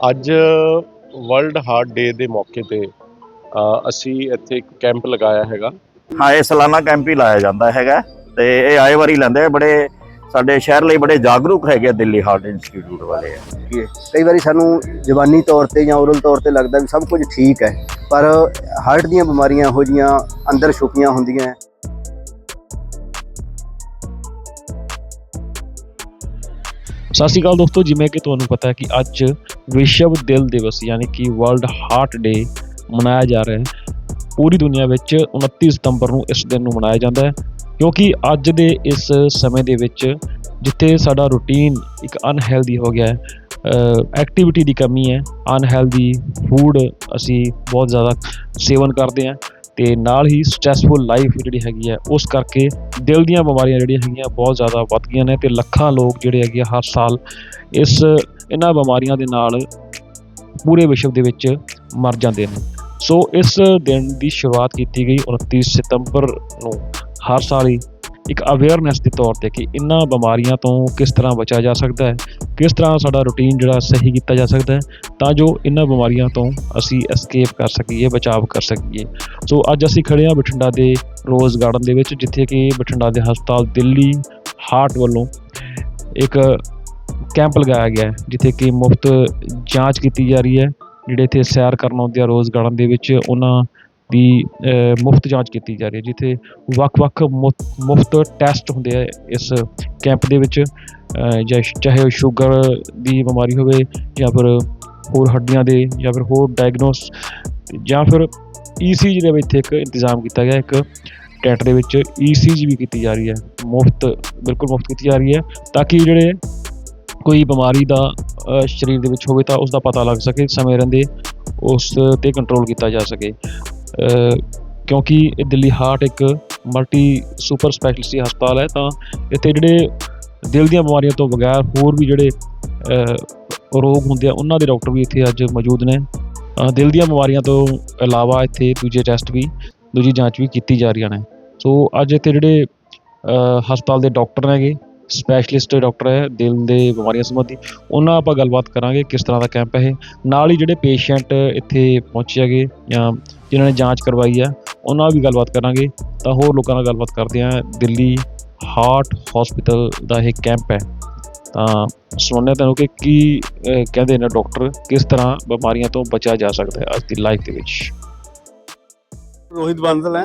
ਅੱਜ world heart ਡੇ ਦੇ ਮੌਕੇ ਤੇ ਅ, ਅਸੀਂ ਇੱਥੇ ਇੱਕ ਕੈਂਪ ਲਗਾਇਆ ਹੈਗਾ ਹਾਂ ਇਹ ਸਾਲਾਨਾ ਕੈਂਪ ਹੀ ਲਾਇਆ ਜਾਂਦਾ ਹੈਗਾ ਤੇ ਇਹ ਆਏ ਵਾਰੀ ਲੈਂਦੇ ਆ ਬੜੇ ਸਾਡੇ ਸ਼ਹਿਰ ਲਈ ਬੜੇ ਜਾਗਰੂਕ ਹੈਗੇ ਆ ਦਿੱਲੀ ਹਾਰਟ ਇੰਸਟੀਚਿਊਟ ਵਾਲੇ। ਕਈ ਵਾਰੀ ਸਾਨੂੰ ਜ਼ਬਾਨੀ ਤੌਰ ਤੇ ਜਾਂ ਓਰਲ ਤੌਰ ਤੇ ਲੱਗਦਾ ਵੀ ਸਭ ਕੁਝ ਠੀਕ ਹੈ ਪਰ ਹਾਰਟ ਦੀਆਂ ਬਿਮਾਰੀਆਂ ਇਹੋ ਜੀਆਂ ਅੰਦਰ ਛੁਪੀਆਂ ਹੁੰਦੀਆਂ ਸਤਿ ਸ਼੍ਰੀ ਅਕਾਲ ਦੋਸਤੋ, ਜਿਵੇਂ ਕਿ ਤੁਹਾਨੂੰ ਪਤਾ ਹੈ ਕਿ ਅੱਜ ਵਿਸ਼ਵ ਦਿਲ ਦਿਵਸ ਯਾਨੀ ਕਿ ਵਰਲਡ ਹਾਰਟ ਡੇ ਮਨਾਇਆ ਜਾ ਰਿਹਾ ਹੈ। ਪੂਰੀ ਦੁਨੀਆ ਵਿੱਚ 29 ਸਤੰਬਰ ਨੂੰ ਇਸ ਦਿਨ ਨੂੰ ਮਨਾਇਆ ਜਾਂਦਾ ਹੈ ਕਿਉਂਕਿ ਅੱਜ ਦੇ ਇਸ ਸਮੇਂ ਦੇ ਵਿੱਚ ਜਿੱਥੇ ਸਾਡਾ ਰੂਟੀਨ ਇੱਕ ਅਨਹੈਲਦੀ ਹੋ ਗਿਆ ਹੈ ਐਕਟੀਵਿਟੀ ਦੀ ਕਮੀ ਹੈ ਅਨਹੈਲਦੀ ਫੂਡ ਅਸੀਂ ਬਹੁਤ ਜ਼ਿਆਦਾ ਸੇਵਨ ਕਰਦੇ ਹਾਂ। ਤੇ ਨਾਲ ਹੀ ਸਟ੍ਰੈਸਫੁਲ ਲਾਈਫ ਜਿਹੜੀ ਹੈਗੀ ਹੈ, ਉਸ ਕਰਕੇ ਦਿਲ ਦੀਆਂ ਬਿਮਾਰੀਆਂ ਜਿਹੜੀਆਂ ਹੈਗੀਆਂ ਬਹੁਤ ਜ਼ਿਆਦਾ ਵੱਧ ਗਈਆਂ ਨੇ ਤੇ ਲੱਖਾਂ ਲੋਕ ਜਿਹੜੇ ਹੈਗੇ ਆ ਹਰ ਸਾਲ ਇਸ, ਇਹਨਾਂ ਬਿਮਾਰੀਆਂ ਦੇ ਨਾਲ ਪੂਰੇ ਵਿਸ਼ਵ ਦੇ ਵਿੱਚ ਮਰ ਜਾਂਦੇ ਨੇ। ਸੋ ਇਸ ਦਿਨ ਦੀ ਸ਼ੁਰੂਆਤ ਕੀਤੀ ਗਈ 29 ਸਤੰਬਰ ਨੂੰ, ਹਰ ਸਾਲ ਹੀ ਇੱਕ ਅਵੇਅਰਨੈਸ ਦੇ ਤੌਰ ਤੇ ਕਿ ਇਹਨਾਂ ਬਿਮਾਰੀਆਂ ਤੋਂ ਕਿਸ ਤਰ੍ਹਾਂ ਬਚਿਆ ਜਾ ਸਕਦਾ ਹੈ, ਕਿਸ ਤਰ੍ਹਾਂ ਸਾਡਾ ਰੁਟੀਨ ਜਿਹੜਾ ਸਹੀ ਕੀਤਾ ਜਾ ਸਕਦਾ ਹੈ, ਤਾਂ ਜੋ ਇਹਨਾਂ ਬਿਮਾਰੀਆਂ ਤੋਂ ਅਸੀਂ ਐਸਕੇਪ ਕਰ ਸਕੀਏ ਬਚਾਅ ਕਰ ਸਕੀਏ। ਸੋ ਅੱਜ ਅਸੀਂ ਖੜੇ ਹਾਂ ਬਠਿੰਡਾ ਦੇ ਰੋਜ਼ ਗਾਰਡਨ ਦੇ ਵਿੱਚ, ਜਿੱਥੇ ਕਿ ਬਠਿੰਡਾ ਦੇ ਹਸਪਤਾਲ ਦਿੱਲੀ ਹਾਰਟ ਵੱਲੋਂ ਇੱਕ ਕੈਂਪ ਲਗਾਇਆ ਗਿਆ ਹੈ, ਜਿੱਥੇ ਕਿ ਮੁਫਤ ਜਾਂਚ ਕੀਤੀ ਜਾ ਰਹੀ ਹੈ, ਜਿਹੜੇ ਇੱਥੇ ਸੈਰ ਕਰਨ ਆਉਂਦੇ ਆ ਰੋਜ਼ ਗਾਰਡਨ ਦੇ ਵਿੱਚ, ਉਹਨਾਂ ਦੀ ਮੁਫਤ ਜਾਂਚ ਕੀਤੀ ਜਾ ਰਹੀ ਹੈ, ਜਿੱਥੇ ਵੱਖ-ਵੱਖ ਮੁਫਤ ਟੈਸਟ ਹੁੰਦੇ ਆ ਇਸ ਕੈਂਪ ਦੇ ਵਿੱਚ, ਅਹ ਚਾਹੇ ਉਹ ਸ਼ੂਗਰ ਦੀ ਬਿਮਾਰੀ ਹੋਵੇ ਜਾਂ ਫਿਰ ਹੋਰ ਹੱਡੀਆਂ ਦੇ ਜਾਂ ਫਿਰ ਹੋਰ ਡਾਇਗਨੋਸ ਜਾਂ ਫਿਰ ਈਸੀਜੀ ਦੇ ਵਿੱਚ ਇੱਕ ਇੰਤਜ਼ਾਮ ਕੀਤਾ ਗਿਆ, ਇੱਕ ਟੈਟ ਦੇ ਵਿੱਚ ਈਸੀਜੀ ਵੀ ਕੀਤੀ ਜਾ ਰਹੀ ਹੈ, ਮੁਫਤ, ਬਿਲਕੁਲ ਮੁਫਤ ਕੀਤੀ ਜਾ ਰਹੀ ਹੈ, ਤਾਂ ਕਿ ਜਿਹੜੇ ਕੋਈ ਬਿਮਾਰੀ ਦਾ ਸਰੀਰ ਦੇ ਵਿੱਚ ਹੋਵੇ ਤਾਂ ਉਸ ਦਾ ਪਤਾ ਲੱਗ ਸਕੇ, ਸਮੇਂ ਰਹਿੰਦੇ ਉਸ ਤੇ ਕੰਟਰੋਲ ਕੀਤਾ ਜਾ ਸਕੇ। ਕਿਉਂਕਿ ਇਹ ਦਿੱਲੀ ਹਾਰਟ ਇੱਕ ਮਲਟੀ ਸੁਪਰ ਸਪੈਸ਼ਲਿਸਟੀ ਹਸਪਤਾਲ ਹੈ, ਤਾਂ ਇੱਥੇ ਜਿਹੜੇ ਦਿਲ ਦੀਆਂ ਬਿਮਾਰੀਆਂ ਤੋਂ ਬਗੈਰ ਹੋਰ ਵੀ ਜਿਹੜੇ ਰੋਗ ਹੁੰਦੇ ਆ, ਉਹਨਾਂ ਦੇ ਡਾਕਟਰ ਵੀ ਇੱਥੇ ਅੱਜ ਮੌਜੂਦ ਨੇ। ਦਿਲ ਦੀਆਂ ਬਿਮਾਰੀਆਂ ਤੋਂ ਇਲਾਵਾ ਇੱਥੇ ਦੂਜੇ ਟੈਸਟ ਵੀ, ਦੂਜੀ ਜਾਂਚ ਵੀ ਕੀਤੀ ਜਾ ਰਹੀਆਂ ਨੇ। ਸੋ ਅੱਜ ਇੱਥੇ ਜਿਹੜੇ ਹਸਪਤਾਲ ਦੇ ਡਾਕਟਰ ਨੇਗੇ ਸਪੈਸ਼ਲਿਸਟ ਡਾਕਟਰ ਹੈ, ਦਿਲ ਦੇ ਬਿਮਾਰੀਆਂ ਸੰਬੰਧੀ, ਉਹਨਾਂ ਆਪਾਂ ਗੱਲਬਾਤ ਕਰਾਂਗੇ ਕਿਸ ਤਰ੍ਹਾਂ ਦਾ ਕੈਂਪ ਹੈ ਇਹ। ਨਾਲ ਹੀ ਜਿਹੜੇ ਪੇਸ਼ੈਂਟ ਇੱਥੇ ਪਹੁੰਚੇ ਹੈਗੇ ਜਾਂ ਜਿਨ੍ਹਾਂ ਨੇ ਜਾਂਚ ਕਰਵਾਈ ਹੈ ਉਹਨਾਂ ਨਾਲ ਵੀ ਗੱਲਬਾਤ ਕਰਾਂਗੇ। ਤਾਂ ਹੋਰ ਲੋਕਾਂ ਨਾਲ ਗੱਲਬਾਤ ਕਰਦੇ ਹਾਂ। ਦਿੱਲੀ ਹਾਰਟ ਹਸਪੀਟਲ ਦਾ ਇਹ ਕੈਂਪ ਹੈ। ਤਾਂ ਸੁਣਨੇ ਤੁਹਾਨੂੰ ਕਿ ਕੀ ਕਹਿੰਦੇ ਨੇ ਡਾਕਟਰ, ਕਿਸ ਤਰ੍ਹਾਂ ਬਿਮਾਰੀਆਂ ਤੋਂ ਬਚਿਆ ਜਾ ਸਕਦਾ ਹੈ ਅੱਜ ਦੀ ਲਾਈਫ ਦੇ ਵਿੱਚ? ਰੋਹਿਤ ਬਾਂਸਲ ਹੈ।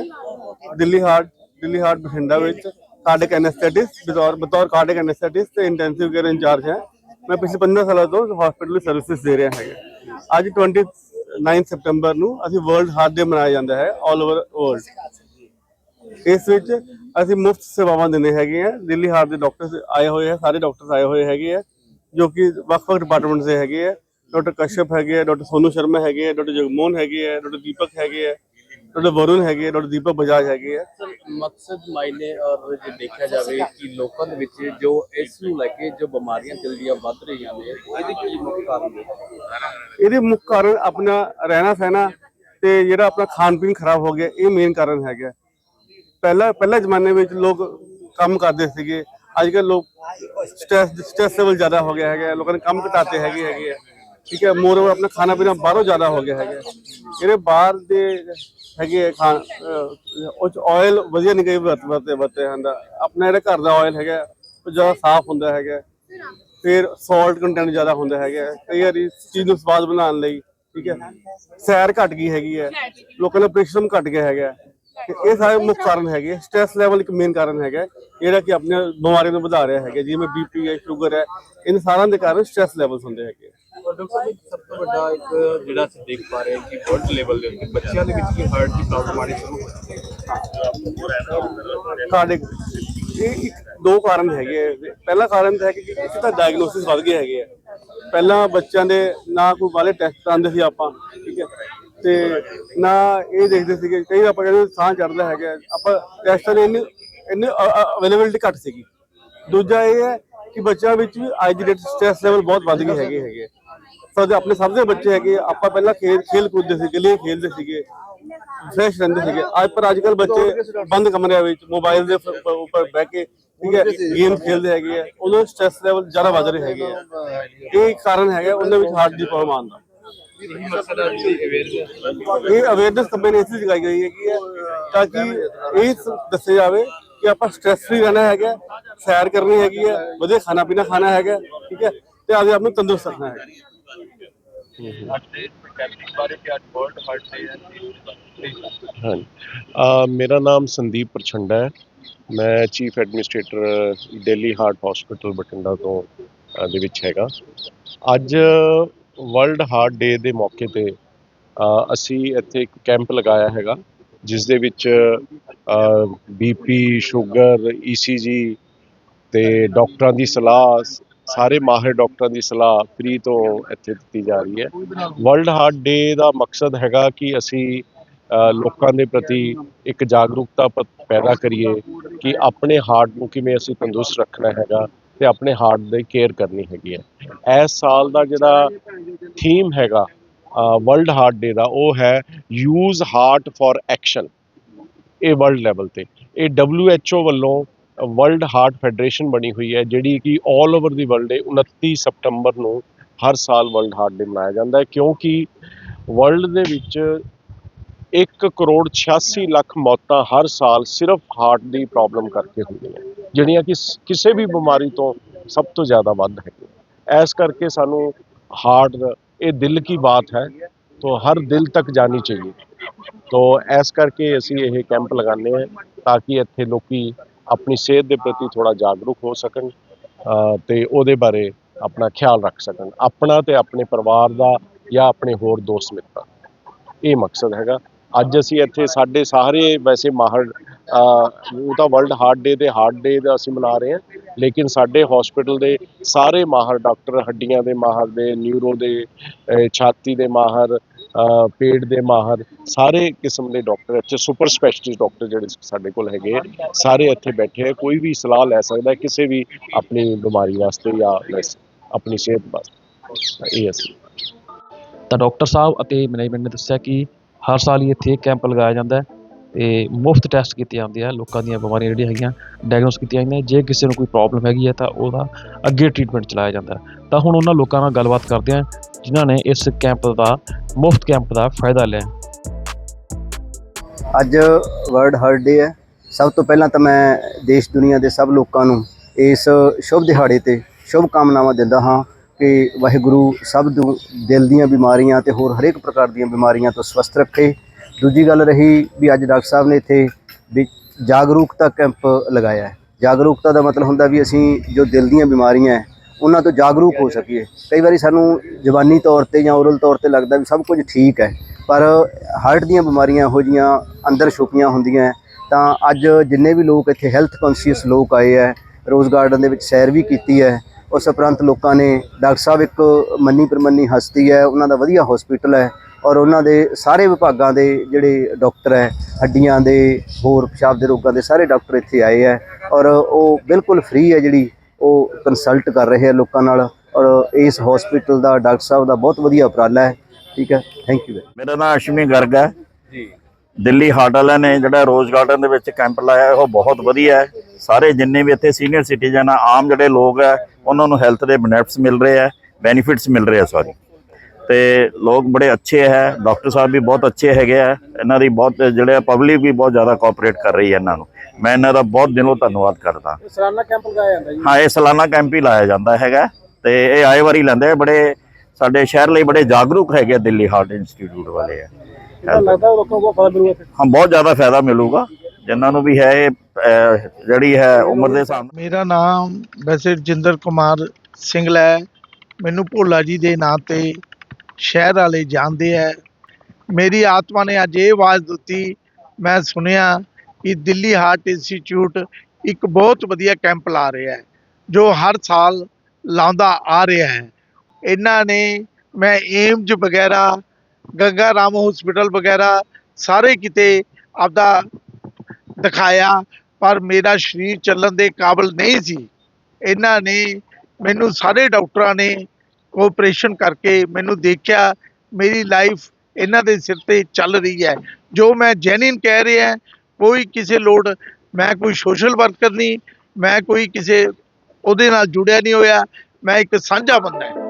ਦਿੱਲੀ ਹਾਰਟ ਦਿੱਲੀ ਹਾਰਟ ਬਠਿੰਡਾ ਵਿੱਚ ਕਾਰਡਿਕ ਐਨਸਥੈਟਿਸਟ ਬਤੌਰ ਬਤੌਰ ਕਾਰਡਿਕ ਐਨਸਥੈਟਿਸਟ ਤੇ ਇੰਟੈਂਸਿਵ ਕੇਅਰ ਇੰਚਾਰਜ ਹੈ। ਮੈਂ ਪਿਛਲੇ 15 ਸਾਲਾਂ ਤੋਂ ਹਸਪੀਟਲ ਵਿੱਚ ਸਰਵਿਸਿਜ਼ ਦੇ ਰਿਹਾ ਹੈਗਾ। ਅੱਜ 29 ਸਤੰਬਰ ਨੂੰ ਅਸੀਂ ਵਰਲਡ ਹਾਰਟ ਡੇ ਮਨਾਇਆ ਜਾਂਦਾ ਹੈ ਆਲ ਓਵਰ ਵਰਲਡ ਇਸ ਵਿੱਚ ਅਸੀਂ ਮੁਫਤ ਸੇਵਾਵਾਂ ਦਿੰਦੇ ਹੈਗੇ ਆ ਦਿੱਲੀ ਹਾਰਟ ਦੇ ਡਾਕਟਰ ਆਏ ਹੋਏ ਆ ਸਾਰੇ ਡਾਕਟਰ ਆਏ ਹੋਏ ਹੈਗੇ ਆ ਜੋ ਕਿ ਵੱਖ-ਵੱਖ ਡਿਪਾਰਟਮੈਂਟਸ ਦੇ ਹੈਗੇ ਆ ਡਾਕਟਰ ਕਸ਼ਯਪ ਹੈਗੇ ਆ ਡਾਕਟਰ ਸੋਨੂ ਸ਼ਰਮਾ ਹੈਗੇ ਆ ਡਾਕਟਰ ਜਗਮੋਹਨ ਹੈਗੇ ਆ ਡਾਕਟਰ ਦੀਪਕ ਹੈਗੇ ਆ ਡਾਕਟਰ ਵਰੁਣ ਹੈਗੇ ਡਾਕਟਰ ਦੀਪਕ ਬਜਾਜ ਹੈਗੇ ਆ। ਮਕਸਦ ਮਾਇਨੇ ਔਰ ਜੇ ਦੇਖਿਆ ਜਾਵੇ ਕਿ ਲੋਕਾਂ ਦੇ ਵਿੱਚ ਜੋ ਇਸ ਨੂੰ ਲੈ ਕੇ ਜੋ ਬਿਮਾਰੀਆਂ ਦਿਲ ਦੀਆਂ ਵੱਧ ਰਹੀਆਂ ਨੇ ਇਹਦੇ ਕੀ ਮੁੱਖ ਕਾਰਨ ਨੇ? ਇਹਦੇ ਮੁੱਖ ਕਾਰਨ ਆਪਣਾ ਰਹਿਣਾ ਸਹਿਣਾ ਤੇ ਜਿਹੜਾ ਆਪਣਾ ਖਾਣ ਪੀਣ ਖਰਾਬ ਹੋ ਗਿਆ ਇਹ ਮੇਨ ਕਾਰਨ ਹੈਗਾ। ਪਹਿਲਾਂ ਪਹਿਲੇ ਜ਼ਮਾਨੇ ਵਿੱਚ ਲੋਕ ਕੰਮ ਕਰਦੇ ਸੀਗੇ। ਅੱਜ ਕੱਲ੍ਹ ਲੋਕ ਸਟ੍ਰੈਸ ਸਟ੍ਰੈਸ ਲੈਵਲ ਜ਼ਿਆਦਾ ਹੋ ਗਿਆ ਹੈਗਾ। ਲੋਕਾਂ ਨੇ ਕੰਮ ਘਟਾਤੇ ਹੈਗੇ ਹੈਗੇ ਆ। ਠੀਕ ਹੈ, ਮੋਰ ਆਪਣਾ ਖਾਣਾ ਪੀਣਾ ਬਾਹਰੋਂ ਜ਼ਿਆਦਾ ਹੋ ਗਿਆ ਹੈਗਾ। ਜਿਹੜੇ ਬਾਹਰ ਦੇ ਹੈਗੇ ਆ ਖਾਣ ਉਹ ਚ ਆਇਲ ਵਧੀਆ ਨਹੀਂ ਕਈ ਵਰਤ ਵਰਤੇ ਵਰਤੇ ਹੁੰਦਾ ਆਪਣਾ ਜਿਹੜਾ ਘਰ ਦਾ ਆਇਲ ਹੈਗਾ, ਉਹ ਜ਼ਿਆਦਾ ਸਾਫ਼ ਹੁੰਦਾ ਹੈਗਾ। ਫਿਰ ਸਾਲਟ ਕੰਟੈਂਟ ਜ਼ਿਆਦਾ ਹੁੰਦਾ ਹੈਗਾ। ਕਈ ਵਾਰੀ ਚੀਜ਼ ਨੂੰ ਸਵਾਦ ਬਣਾਉਣ ਲਈ, ਠੀਕ ਹੈ, ਸੈਰ ਘਟ ਗਈ ਹੈਗੀ ਹੈ। ਲੋਕਾਂ ਦਾ ਪਰਿਸ਼ਰਮ ਘਟ ਗਿਆ ਹੈਗਾ। ਇਹ ਸਾਰੇ ਮੁੱਖ ਕਾਰਨ ਹੈਗੇ। ਸਟ੍ਰੈਸ ਲੈਵਲ ਇੱਕ ਮੇਨ ਕਾਰਨ ਹੈਗਾ। ਜਿਹੜਾ ਕਿ ਆਪਣੀਆਂ ਬਿਮਾਰੀਆਂ ਨੂੰ ਵਧਾ ਰਿਹਾ ਹੈਗਾ। ਜਿਵੇਂ ਬੀਪੀ ਹੈ ਸ਼ੂਗਰ ਹੈ ਇਹਨਾਂ ਸਾਰਿਆਂ ਦੇ ਕਾਰਨ ਸਟ੍ਰੈਸ ਲੈਵਲਸ ਹੁੰਦੇ ਹੈਗੇ। ਔਰ ਡਾਕਟਰ ਸਾਹਿਬ ਸਭ ਤੋਂ ਵੱਡਾ ਇੱਕ ਜਿਹੜਾ ਅਸੀਂ ਦੇਖ ਪਾ ਰਹੇ ਹਾਂ ਕਿ ਵਰਲਡ ਲੈਵਲ ਦੇ ਉੱਤੇ ਬੱਚਿਆਂ ਦੇ ਵਿੱਚ ਵੀ ਹਾਰਟ ਦੀ ਪ੍ਰੋਬਲਮ ਆਣੀ ਸ਼ੁਰੂ ਹੋ ਚੁੱਕੀ ਹੈ। ਸਾਡੇ ਇਹ ਇੱਕ ਦੋ ਕਾਰਨ ਹੈਗੇ ਆ। ਪਹਿਲਾ ਕਾਰਨ ਤਾਂ ਹੈ ਕਿ ਕਿਸੇ ਦਾ ਡਾਇਗਨੋਸਿਸ ਵੱਧ ਗਏ ਹੈਗੇ ਆ। ਪਹਿਲਾਂ ਬੱਚਿਆਂ ਦੇ ਨਾ ਕੋਈ ਵਾਲੇ ਟੈਸਟ ਆਉਂਦੇ ਸੀ ਆਪਾਂ, ਠੀਕ ਹੈ। ਤੇ ਨਾ ਇਹ ਦੇਖਦੇ ਸੀਗੇ, ਕਈ ਆਪਾਂ ਕਹਿੰਦੇ ਸਾਹ ਚੜਦਾ ਹੈਗਾ ਆਪਾਂ ਟੈਸਟਾਂ ਦੇ ਇੰਨੀ ਇੰਨੀ ਅਵੇਲੇਬਿਲਟੀ ਘੱਟ ਸੀਗੀ। ਦੂਜਾ ਇਹ ਹੈ ਕਿ ਬੱਚਿਆਂ ਵਿੱਚ ਵੀ ਅੱਜ ਸਟ੍ਰੈਸ ਲੈਵਲ ਬਹੁਤ ਵੱਧ ਗਏ ਹੈਗੇ ਹੈਗੇ ਸਾਡੇ ਆਪਣੇ ਸਭ ਦੇ ਬੱਚੇ ਹੈਗੇ, ਆਪਾਂ ਪਹਿਲਾਂ ਖੇਲ ਖੇਲ ਕੂਦਦੇ ਸੀ ਗਲੀਆਂ ਖੇਲਦੇ ਸੀਗੇ ਫਰੈਸ਼ ਰਹਿੰਦੇ ਸੀਗੇ। ਅੱਜ ਪਰ ਅੱਜ ਕੱਲ ਬੱਚੇ ਬੰਦ ਕਮਰਿਆਂ ਵਿੱਚ ਮੋਬਾਈਲ ਦੇ ਉੱਪਰ ਬਹਿ ਕੇ, ਠੀਕ ਹੈ ਗੇਮ ਖੇਡਦੇ ਹੈਗੇ ਆ। ਉਹਨਾਂ ਦਾ ਸਟ੍ਰੈਸ ਲੈਵਲ ਜ਼ਿਆਦਾ ਵੱਧ ਰਹੇ ਹੈਗੇ ਆ। ਇਹ ਕਾਰਨ ਹੈਗਾ, ਉਹਨਾਂ ਵਿੱਚ ਹਾਰਟ ਦੀ ਪ੍ਰੋਬਲਮ ਆਉਣ ਦਾ। ਇਹ ਅਵੇਅਰਨੈਸ ਕੰਪੇਨ ਇਸ ਲਈ ਚਲਾਈ ਗਈ ਹੈਗੀ ਹੈ ਤਾਂ ਕਿ ਇਹ ਦੱਸਿਆ ਜਾਵੇ ਕਿ ਆਪਾਂ ਸਟ੍ਰੈਸ ਫ੍ਰੀ ਰਹਿਣਾ ਹੈਗਾ, ਸੈਰ ਕਰਨੀ ਹੈਗੀ ਹੈ, ਵਧੀਆ ਖਾਣਾ ਪੀਣਾ ਖਾਣਾ ਹੈਗਾ, ਠੀਕ ਹੈ, ਤੇ ਆਪਦੇ ਆਪ ਨੂੰ ਤੰਦਰੁਸਤ ਰੱਖਣਾ ਹੈ ਹਾਂਜੀ। ਅ, ਮੇਰਾ ਨਾਮ ਸੰਦੀਪ ਪ੍ਰਚੰਡਾ ਹੈ। ਮੈਂ chief administrator Delhi heart hospital Bathinda ਤੋਂ ਦੇ ਵਿੱਚ ਹੈਗਾ। ਅੱਜ ਵਰਲਡ ਹਾਰਟ ਡੇ ਦੇ ਮੌਕੇ ਤੇ ਅਸੀਂ ਇੱਥੇ ਇੱਕ ਕੈਂਪ ਲਗਾਇਆ ਹੈਗਾ ਜਿਸ ਦੇ ਵਿੱਚ ਬੀਪੀ ਸ਼ੂਗਰ ਈਸੀਜੀ ਤੇ ਡਾਕਟਰਾਂ ਦੀ ਸਲਾਹ ਸਾਰੇ ਮਾਹਿਰ ਡਾਕਟਰਾਂ ਦੀ ਸਲਾਹ ਫ੍ਰੀ ਤੋਂ ਇੱਥੇ ਦਿੱਤੀ ਜਾ ਰਹੀ ਹੈ। ਵਰਲਡ ਹਾਰਟ ਡੇ ਦਾ ਮਕਸਦ ਹੈਗਾ ਕਿ ਅਸੀਂ ਲੋਕਾਂ ਦੇ ਪ੍ਰਤੀ ਇੱਕ ਜਾਗਰੂਕਤਾ ਪੈਦਾ ਕਰੀਏ ਕਿ ਆਪਣੇ ਹਾਰਟ ਨੂੰ ਕਿਵੇਂ ਅਸੀਂ ਤੰਦਰੁਸਤ ਰੱਖਣਾ ਹੈਗਾ ਤੇ ਆਪਣੇ ਹਾਰਟ ਦੀ ਕੇਅਰ ਕਰਨੀ ਹੈਗੀ ਹੈ। ਇਸ ਸਾਲ ਦਾ ਜਿਹੜਾ ਥੀਮ ਹੈਗਾ ਵਰਲਡ ਹਾਰਟ ਡੇ ਦਾ ਉਹ ਹੈ ਯੂਜ਼ ਹਾਰਟ ਫॉर ਐਕਸ਼ਨ ਇਹ ਵਰਲਡ ਲੈਵਲ ਤੇ। ਇਹ WHO ਵੱਲੋਂ ਵਰਲਡ ਹਾਰਟ ਫੈਡਰੇਸ਼ਨ ਬਣੀ ਹੋਈ ਹੈ, ਜਿਹੜੀ ਕਿ 올 ਓਵਰ ਦੀ ਵਰਲਡ ਹੈ 29 ਸਪਟੰਬਰ ਨੂੰ ਹਰ ਸਾਲ ਵਰਲਡ ਹਾਰਟ ਡੇ ਮਨਾਇਆ ਜਾਂਦਾ ਹੈ, ਕਿਉਂਕਿ ਵਰਲਡ ਦੇ ਵਿੱਚ 1 ਕਰੋੜ 86 ਲੱਖ ਮੌਤਾਂ ਹਰ ਸਾਲ ਸਿਰਫ ਹਾਰਟ ਦੀ ਪ੍ਰੋਬਲਮ ਕਰਕੇ ਹੁੰਦੀਆਂ ਜਿਹੜੀਆਂ ਕਿ ਕਿਸੇ ਵੀ ਬਿਮਾਰੀ ਤੋਂ ਸਭ ਤੋਂ ਜ਼ਿਆਦਾ ਵੱਧ ਹੈ ਇਸ ਕਰਕੇ ਸਾਨੂੰ ਹਾਰਟ ਇਹ ਦਿਲ ਕੀ ਬਾਤ ਹੈ, ਤੋ ਹਰ ਦਿਲ ਤੱਕ ਜਾਣੀ ਚਾਹੀਏ। ਤੋ ਇਸ ਕਰਕੇ ਅਸੀਂ ਇਹ ਕੈਂਪ ਲਗਾਉਂਦੇ ਹਾਂ, ਤਾਂ ਕਿ ਇੱਥੇ ਲੋਕੀ ਆਪਣੀ ਸਿਹਤ ਦੇ ਪ੍ਰਤੀ ਥੋੜਾ ਜਾਗਰੂਕ ਹੋ ਸਕਣ ਅ, ਤੇ ਉਹਦੇ ਬਾਰੇ ਆਪਣਾ ਖਿਆਲ ਰੱਖ ਸਕਣ ਆਪਣਾ ਤੇ ਆਪਣੇ ਪਰਿਵਾਰ ਦਾ ਜਾਂ ਆਪਣੇ ਹੋਰ ਦੋਸਤ ਮਿੱਤਰਾਂ ਇਹ ਮਕਸਦ ਹੈਗਾ। ਅੱਜ ਅਸੀਂ ਇੱਥੇ ਸਾਡੇ ਸਾਰੇ ਵੈਸੇ ਮਾਹਰ ਉਹ ਤਾਂ ਵਰਲਡ ਹਾਰਟ ਡੇ ਦੇ ਹਾਰਟ ਡੇ ਦਾ ਅਸੀਂ ਮਨਾ ਰਹੇ ਹਾਂ ਲੇਕਿਨ ਸਾਡੇ ਹਸਪੀਟਲ ਦੇ ਸਾਰੇ ਮਾਹਰ ਡਾਕਟਰ ਹੱਡੀਆਂ ਦੇ ਮਾਹਰ ਦੇ ਨਿਊਰੋ ਦੇ ਛਾਤੀ ਦੇ ਮਾਹਰ ਪੇਟ ਦੇ ਮਾਹਰ ਸਾਰੇ ਕਿਸਮ ਦੇ ਡਾਕਟਰ ਇੱਥੇ ਸੁਪਰ ਸਪੈਸ਼ਲਿਸਟ ਡਾਕਟਰ ਜਿਹੜੇ ਸਾਡੇ ਕੋਲ ਹੈਗੇ ਆ, ਸਾਰੇ ਇੱਥੇ ਬੈਠੇ ਆ ਕੋਈ ਵੀ ਸਲਾਹ ਲੈ ਸਕਦਾ ਹੈ ਕਿਸੇ ਵੀ ਆਪਣੀ ਬਿਮਾਰੀ ਵਾਸਤੇ ਜਾਂ ਵੈਸੇ ਆਪਣੀ ਸਿਹਤ ਵਾਸਤੇ। ਇਹ ਅਸੀਂ ਤਾਂ ਡਾਕਟਰ ਸਾਹਿਬ ਅਤੇ ਮੈਨੇਜਮੈਂਟ ਨੇ ਦੱਸਿਆ ਕਿ ਹਰ ਸਾਲ ਹੀ ਇੱਥੇ ਕੈਂਪ ਲਗਾਇਆ ਜਾਂਦਾ ਹੈ। ਤੇ ਮੁਫਤ ਟੈਸਟ ਕੀਤੇ ਜਾਂਦੇ ਆ ਲੋਕਾਂ ਦੀਆਂ ਬਿਮਾਰੀਆਂ ਜਿਹੜੀਆਂ ਹੈਗੀਆਂ ਡਾਇਗਨੋਸ ਕੀਤੀਆਂ ਜਾਂਦੀਆਂ। ਜੇ ਕਿਸੇ ਨੂੰ ਕੋਈ ਪ੍ਰੋਬਲਮ ਹੈਗੀ ਹੈ ਤਾਂ ਉਹਦਾ ਅੱਗੇ ਟ੍ਰੀਟਮੈਂਟ ਚਲਾਇਆ ਜਾਂਦਾ ਤਾਂ ਹੁਣ ਉਹਨਾਂ ਲੋਕਾਂ ਨਾਲ ਗੱਲਬਾਤ ਕਰਦੇ ਆ ਜਿਨ੍ਹਾਂ ਨੇ ਇਸ ਕੈਂਪ ਦਾ, ਮੁਫਤ ਕੈਂਪ ਦਾ ਫਾਇਦਾ ਲਿਆ। ਅੱਜ ਵਰਲਡ ਹਾਰਟ ਡੇ ਹੈ। ਸਭ ਤੋਂ ਪਹਿਲਾਂ ਤਾਂ ਮੈਂ ਦੇਸ਼ ਦੁਨੀਆ ਦੇ ਸਭ ਲੋਕਾਂ ਨੂੰ ਇਸ ਸ਼ੁਭ ਦਿਹਾੜੇ ਤੇ ਸ਼ੁਭ ਕਾਮਨਾਵਾਂ ਦਿੰਦਾ ਹਾਂ ਕਿ ਵਾਹਿਗੁਰੂ ਸਭ ਨੂੰ ਦਿਲ ਦੀਆਂ ਬਿਮਾਰੀਆਂ ਤੇ ਹੋਰ ਹਰੇਕ ਪ੍ਰਕਾਰ ਦੀਆਂ ਬਿਮਾਰੀਆਂ ਤੋਂ ਸਵਸਥ ਰੱਖੇ। ਦੂਜੀ ਗੱਲ ਰਹੀ ਵੀ ਅੱਜ ਡਾਕਟਰ ਸਾਹਿਬ ਨੇ ਇੱਥੇ ਵੀ ਜਾਗਰੂਕਤਾ ਕੈਂਪ ਲਗਾਇਆ ਹੈ। ਜਾਗਰੂਕਤਾ ਦਾ ਮਤਲਬ ਹੁੰਦਾ ਵੀ ਅਸੀਂ ਜੋ ਦਿਲ ਦੀਆਂ ਬਿਮਾਰੀਆਂ ਹੈ, ਉਹਨਾਂ ਤੋਂ ਜਾਗਰੂਕ ਹੋ ਸਕੀਏ। ਕਈ ਵਾਰੀ ਸਾਨੂੰ ਜ਼ਬਾਨੀ ਤੌਰ ਤੇ ਜਾਂ ਓਰਲ ਤੌਰ ਤੇ ਲੱਗਦਾ ਵੀ ਸਭ ਕੁਝ ਠੀਕ ਹੈ, ਪਰ ਹਾਰਟ ਦੀਆਂ ਬਿਮਾਰੀਆਂ ਇਹੋ ਜਿਹੀਆਂ ਅੰਦਰ ਛੁਪੀਆਂ ਹੁੰਦੀਆਂ ਤਾਂ ਅੱਜ ਜਿੰਨੇ ਵੀ ਲੋਕ ਇੱਥੇ ਹੈਲਥ ਕੌਨਸ਼ੀਅਸ ਲੋਕ ਆਏ ਹੈ ਰੋਜ਼ ਗਾਰਡਨ ਦੇ ਵਿੱਚ ਸੈਰ ਵੀ ਕੀਤੀ ਹੈ, ਉਸ ਉਪਰੰਤ ਲੋਕਾਂ ਨੇ ਡਾਕਟਰ ਸਾਹਿਬ ਇੱਕ ਮੰਨੀ ਪ੍ਰਮੰਨੀ ਹਸਤੀ ਹੈ, ਉਹਨਾਂ ਦਾ ਵਧੀਆ ਹਸਪੀਟਲ ਹੈ ਔਰ ਉਹਨਾਂ ਦੇ ਸਾਰੇ ਵਿਭਾਗਾਂ ਦੇ ਜਿਹੜੇ ਡਾਕਟਰ ਹੈ ਹੱਡੀਆਂ ਦੇ ਹੋਰ ਪਿਸ਼ਾਬ ਦੇ ਰੋਗਾਂ ਦੇ ਸਾਰੇ ਡਾਕਟਰ ਇੱਥੇ ਆਏ ਹੈ ਔਰ ਉਹ ਬਿਲਕੁਲ ਫ੍ਰੀ ਹੈ ਜਿਹੜੀ ਉਹ ਕੰਸਲਟ ਕਰ ਰਹੇ ਆ ਲੋਕਾਂ ਨਾਲ ਔਰ ਇਸ ਹਸਪੀਟਲ ਦਾ ਡਾਕਟਰ ਸਾਹਿਬ ਦਾ ਬਹੁਤ ਵਧੀਆ ਉਪਰਾਲਾ ਹੈ ਠੀਕ ਹੈ ਥੈਂਕ ਯੂ ਮੇਰਾ ਨਾਮ ਅਸ਼ਮੀ ਗਰਗ ਹੈ। ਜੀ। ਦਿੱਲੀ ਹਾਰਟ ਵਾਲਿਆਂ ਨੇ ਜਿਹੜਾ ਰੋਜ਼ ਗਾਰਡਨ ਦੇ ਵਿੱਚ ਕੈਂਪ ਲਾਇਆ ਹੈ, ਉਹ ਬਹੁਤ ਵਧੀਆ ਹੈ। ਸਾਰੇ ਜਿੰਨੇ ਵੀ ਇੱਥੇ ਸੀਨੀਅਰ ਸਿਟੀਜ਼ਨ ਆ ਆਮ ਜਿਹੜੇ ਲੋਕ ਹੈ ਉਹਨਾਂ ਨੂੰ ਹੈਲਥ ਦੇ ਬੈਨੀਫਿਟਸ ਮਿਲ ਰਹੇ ਆ ਬੈਨੀਫਿਟਸ ਮਿਲ ਰਹੇ ਆ ਸੌਰੀ। ਤੇ ਲੋਕ ਬੜੇ ਅੱਛੇ ਹੈ ਡਾਕਟਰ ਸਾਹਿਬ ਵੀ ਬਹੁਤ ਅੱਛੇ ਹੈਗੇ ਆ ਇਹਨਾਂ ਦੀ ਬਹੁਤ ਜਿਹੜੇ ਪਬਲਿਕ ਵੀ ਬਹੁਤ ਜ਼ਿਆਦਾ ਕੋਆਪਰੇਟ ਕਰ ਰਹੀ ਹੈ ਇਹਨਾਂ ਨੂੰ। ਮੈਂ ਇਹਨਾਂ ਦਾ ਬਹੁਤ ਦਿਲੋਂ ਧੰਨਵਾਦ ਕਰਦਾ। ਸਾਲਾਨਾ ਕੈਂਪ ਲਗਾਇਆ ਜਾਂਦਾ ਜੀ? ਹਾਂ ਇਹ ਸਾਲਾਨਾ ਕੈਂਪ ਹੀ ਲਾਇਆ ਜਾਂਦਾ ਹੈਗਾ। ਤੇ ਇਹ ਆਏ ਵਾਰੀ ਲੈਂਦੇ ਆ ਬੜੇ ਸਾਡੇ ਸ਼ਹਿਰ ਲਈ ਬੜੇ ਜਾਗਰੂਕ ਹੈਗੇ ਆ ਦਿੱਲੀ ਹਾਰਟ ਇੰਸਟੀਚਿਊਟ ਵਾਲੇ ਆ। ਲੱਗਦਾ ਲੋਕਾਂ ਨੂੰ ਫਾਇਦਾ ਮਿਲੂਗਾ ਹਾਂ ਬਹੁਤ ਜ਼ਿਆਦਾ ਫਾਇਦਾ ਮਿਲੂਗਾ। ਜਿਨ੍ਹਾਂ ਨੂੰ ਵੀ ਹੈ ਇਹ ਜਿਹੜੀ ਹੈ ਉਮਰ ਦੇ ਹਿਸਾਬ ਨਾਲ। ਮੇਰਾ ਨਾਮ ਵੈਸੇ ਰਜਿੰਦਰ ਕੁਮਾਰ ਸਿੰਗਲਾ ਹੈ। ਮੈਨੂੰ ਭੋਲਾ ਜੀ ਦੇ ਨਾਂ ਤੇ ਸ਼ਹਿਰ ਵਾਲੇ ਜਾਣਦੇ ਹੈ ਮੇਰੀ ਆਤਮਾ ਨੇ ਅੱਜ ਇਹ ਆਵਾਜ਼ ਦਿੱਤੀ, ਮੈਂ ਸੁਣਿਆ ਕਿ ਦਿੱਲੀ ਹਾਰਟ ਇੰਸਟੀਚਿਊਟ ਇੱਕ ਬਹੁਤ ਵਧੀਆ ਕੈਂਪ ਲਾ ਰਿਹਾ ਹੈ, ਜੋ ਹਰ ਸਾਲ ਲਾਉਂਦਾ ਆ ਰਿਹਾ ਹੈ। ਇਹਨਾਂ ਨੇ ਮੈਂ ਏਮਜ ਵਗੈਰਾ, ਗੰਗਾ ਰਾਮ ਹਸਪੀਟਲ ਵਗੈਰਾ ਸਾਰੇ ਕਿਤੇ ਆਪਦਾ ਦਿਖਾਇਆ, ਪਰ ਮੇਰਾ ਸਰੀਰ ਚੱਲਣ ਦੇ ਕਾਬਲ ਨਹੀਂ ਸੀ। ਇਹਨਾਂ ਨੇ ਮੈਨੂੰ ਸਾਰੇ ਡਾਕਟਰਾਂ ਨੇ ਕੋਆਪਰੇਸ਼ਨ ਕਰਕੇ ਮੈਨੂੰ ਦੇਖਿਆ, ਮੇਰੀ ਲਾਈਫ ਇਹਨਾਂ ਦੇ ਸਿਰ ਤੇ ਚੱਲ ਰਹੀ ਹੈ। ਜੋ ਮੈਂ ਜੈਨੂਇਨ ਕਹਿ ਰਿਹਾ, ਕੋਈ ਕਿਸੇ ਲੋੜ, ਮੈਂ ਕੋਈ ਸੋਸ਼ਲ ਵਰਕਰ ਨਹੀਂ, ਮੈਂ ਕੋਈ ਕਿਸੇ ਉਹਦੇ ਨਾਲ ਜੁੜਿਆ ਨਹੀਂ ਹੋਇਆ, ਮੈਂ ਇੱਕ ਸਾਂਝਾ ਬੰਦਾ ਹਾਂ।